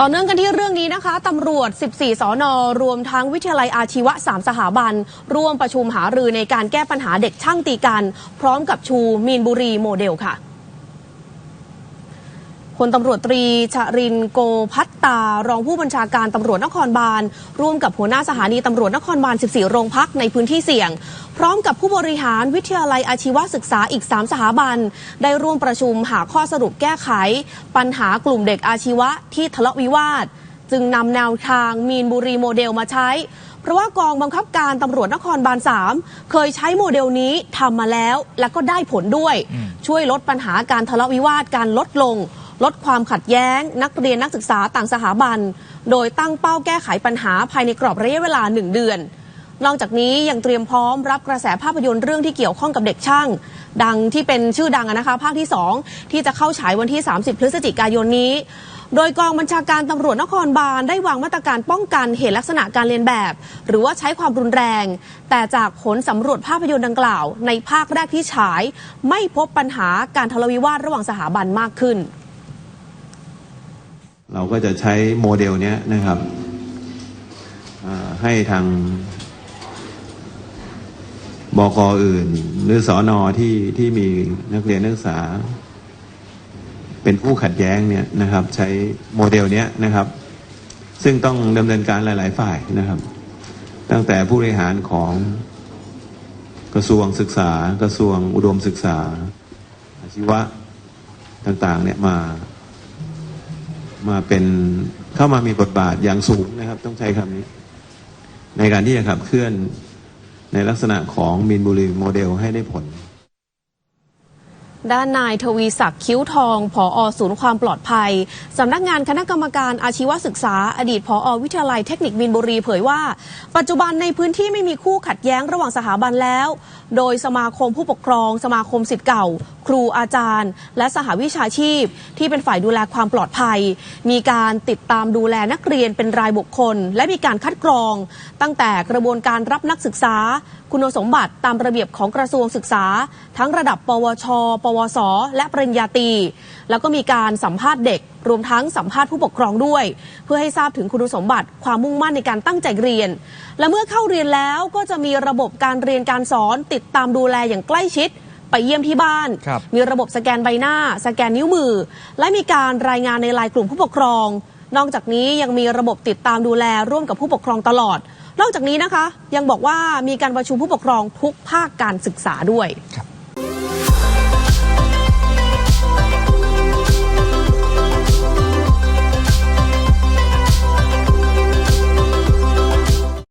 ต่อเนื่องกันที่เรื่องนี้นะคะตำรวจ 14 สอนอรวมทั้งวิทยาลัยอาชีวะ 3 สถาบัน ร่วมประชุมหารือในการแก้ปัญหาเด็กช่างตีกัน พร้อมกับชูมีนบุรีโมเดลค่ะ พลตำรวจตรีชรินทร์โกพัตตารองผู้บัญชาการตำรวจนครบาล ร่วมกับหัวหน้าสถานีตำรวจนครบาล 14 โรงพักในพื้นที่เสี่ยง พร้อมกับผู้บริหารวิทยาลัยอาชีวศึกษาอีก 3 สถาบัน ได้ร่วมประชุมหาข้อสรุปแก้ไข ปัญหากลุ่มเด็กอาชีวะที่ทะเลาะวิวาท จึงนำแนวทางมีนบุรีโมเดลมาใช้ เพราะว่ากองบังคับการตำรวจนครบาล 3 เคยใช้โมเดลนี้ทำมาแล้วและก็ได้ผลด้วย ช่วยลดปัญหาการทะเลาะวิวาทการลดลง ลดความขัดแย้ง นักเรียนนักศึกษาต่างสถาบัน โดยตั้งเป้าแก้ไขปัญหาภายในกรอบระยะเวลา 1 เดือน นอกจากนี้ยังเตรียมพร้อมรับกระแสภาพยนตร์เรื่องที่เกี่ยวข้องกับเด็กช่าง ดังที่เป็นชื่อดังนะคะภาคที่ 2 ที่จะเข้าฉายวันที่ 30 พฤศจิกายนนี้ โดยกองบัญชาการตำรวจนครบาลได้วางมาตรการป้องกันเหตุลักษณะการเรียนแบบ หรือว่าใช้ความรุนแรง แต่จากผลสำรวจภาพยนตร์ดังกล่าว ในภาคแรกที่ฉาย ไม่พบปัญหาการทะเลาะวิวาทระหว่างสถาบันมากขึ้น เราก็จะใช้โมเดลนี้นะครับให้ทางบกอื่น หรือสอนอที่ที่มีนักเรียนนักศึกษา เป็นผู้ขัดแย้งเนี่ยนะครับ ใช้โมเดลนี้นะครับ ซึ่งต้องดำเนินการหลาย ๆ ฝ่ายนะครับ ตั้งแต่ผู้บริหารของกระทรวงศึกษา กระทรวงอุดมศึกษา อาชีวะต่าง ๆ เนี่ยมา มาเป็นเข้ามามีบทบาทอย่างสูงนะครับ ต้องใช้คำนี้ ในการที่จะขับเคลื่อนในลักษณะของมินบุรีโมเดลให้ได้ผลด้านนายทวีศักดิ์คิ้วทอง ผอศูนย์ความปลอดภัย สำนักงานคณะกรรมการอาชีวศึกษา อดีตผอวิทยาลัยเทคนิคบินบุรีเผยว่า ปัจจุบันในพื้นที่ไม่มีคู่ขัดแย้งระหว่างสถาบันแล้ว โดยสมาคมผู้ปกครอง สมาคมสิทธิ์เก่าครูอาจารย์ และสหวิชาชีพ ที่เป็นฝ่ายดูแลความปลอดภัย มีการติดตามดูแลนักเรียนเป็นรายบุคคล และมีการคัดกรอง ตั้งแต่กระบวนการรับนักศึกษา คุณสมบัติตามระเบียบของกระทรวงศึกษา ทั้งระดับ ปวช ปวส และปริญญาตรีแล้วก็มีการสัมภาษณ์เด็ก รวมทั้งสัมภาษณ์ผู้ปกครองด้วย เพื่อให้ทราบถึงคุณสมบัติความมุ่งมั่นในการตั้งใจเรียน และเมื่อเข้าเรียนแล้วก็จะมีระบบการเรียนการสอนติดตามดูแลอย่างใกล้ชิด ไปเยี่ยมที่บ้าน ครับ มีระบบสแกนใบหน้า สแกนนิ้วมือ และมีการรายงานในไลน์กลุ่มผู้ปกครอง นอกจากนี้ยังมีระบบติดตามดูแลร่วมกับผู้ปกครองตลอด นอกจากนี้นะคะ ยังบอกว่ามีการประชุมผู้ปกครองทุกภาคการศึกษาด้วย ครับ